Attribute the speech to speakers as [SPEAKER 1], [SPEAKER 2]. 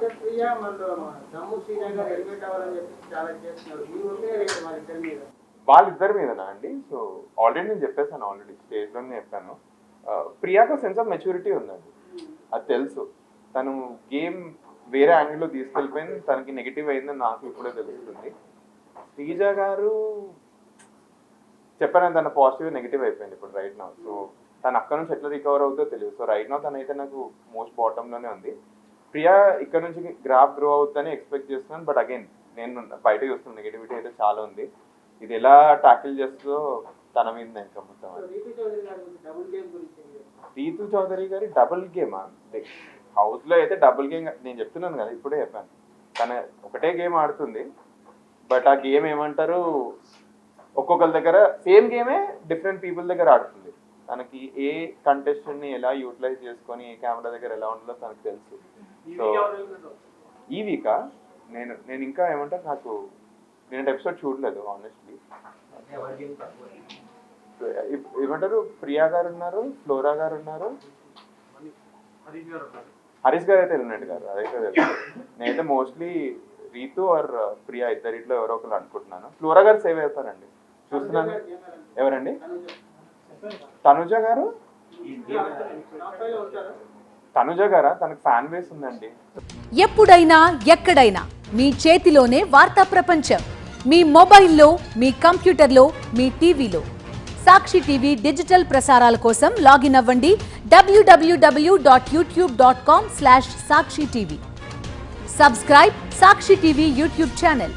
[SPEAKER 1] Doctor Priya మరియు దమ్ము Sreeja elevate అవ్వాలని చెప్పి చాలా చేస్తున్నారు మీ ఒపీనియన్ ఏంటి మరి ఇద్దరి మీద
[SPEAKER 2] వాళ్ళిద్దరి మీదనా అండి? సో ఆల్రెడీ నేను చెప్పేసాను ఆల్రెడీ స్టేజ్లోనే చెప్పాను. ప్రియాకు సెన్స్ ఆఫ్ మెచ్యూరిటీ ఉందండి. అది తెలుసు. తను గేమ్ వేరే యాంగిల్లో తీసుకెళ్ళిపోయింది తనకి నెగిటివ్ అయిందని నాకు ఇప్పుడే తెలుస్తుంది. శ్రీజ గారు చెప్పాను తన పాజిటివ్ నెగిటివ్ అయిపోయింది ఇప్పుడు రైట్ నా సో తను అక్కడ నుంచి ఎట్లా రికవర్ అవుతుందో తెలియదు. సో రైట్ నా తనైతే నాకు మోస్ట్ బాటంలోనే ఉంది. ప్రియా ఇక్కడ నుంచి గ్రాఫ్ గ్రో అవుతుందని ఎక్స్పెక్ట్ చేస్తున్నాను బట్ అగైన్ నేను బయట చూస్తున్నాను నెగిటివిటీ అయితే చాలా ఉంది. ఇది ఎలా ట్యాకిల్ చేస్తుందో తన మీద ఇంకా మొత్తం
[SPEAKER 1] రీతు చౌదరి గారి డబుల్ గేమ్ గురించి ఏం చెప్తారు?
[SPEAKER 2] రీతు చౌదరి గారి డబుల్ గేమా హౌస్లో అయితే డబుల్ గేమ్ నేను చెప్తున్నాను కదా ఇప్పుడే చెప్పాను. తన ఒకటే గేమ్ ఆడుతుంది బట్ ఆ గేమ్ ఏమంటారు? ఒక్కొక్కరి దగ్గర సేమ్ గేమే డిఫరెంట్ పీపుల్ దగ్గర ఆడుతుంది. తనకి ఏ contestant ని ఎలా యూటిలైజ్ చేసుకొని ఏ కెమెరా దగ్గర ఎలా ఉండాలో తనకు తెలుసు. సో ఈ వీకా నేను నేను ఇంకా ఏమంటారు నాకు నేను ఎపిసోడ్ చూడలేదు ఆనెస్ట్లీ ఏమంటారు ప్రియా గారు ఉన్నారు ఫ్లోరా గారు ఉన్నారు. హరీష్ గారు అయితే వెళ్ళినట్టు గారు అదైతే తెలుసు నేనైతే మోస్ట్లీ రీతు ఆర్ ప్రియా ఇద్దరిట్లో ఎవరో ఒకరు అనుకుంటున్నాను. ఫ్లోరా గారు సేవ్ అవుతారండి. చూస్తున్నాను. ఎవరండి? తనుజ గారు? తనుజ గారా? తనకు ఫ్యాన్ బేస్ ఉందండి.
[SPEAKER 3] ఎప్పుడైనా ఎక్కడైనా మీ చేతిలోనే వార్తా ప్రపంచం. మీ మొబైల్లో మీ కంప్యూటర్లో మీ టీవీలో. సాక్షి టీవీ డిజిటల్ ప్రసారాల కోసం లాగిన్ అవ్వండి. W W W dot YouTube dot com slash Sakshi TV. Subscribe Sakshi TV YouTube channel.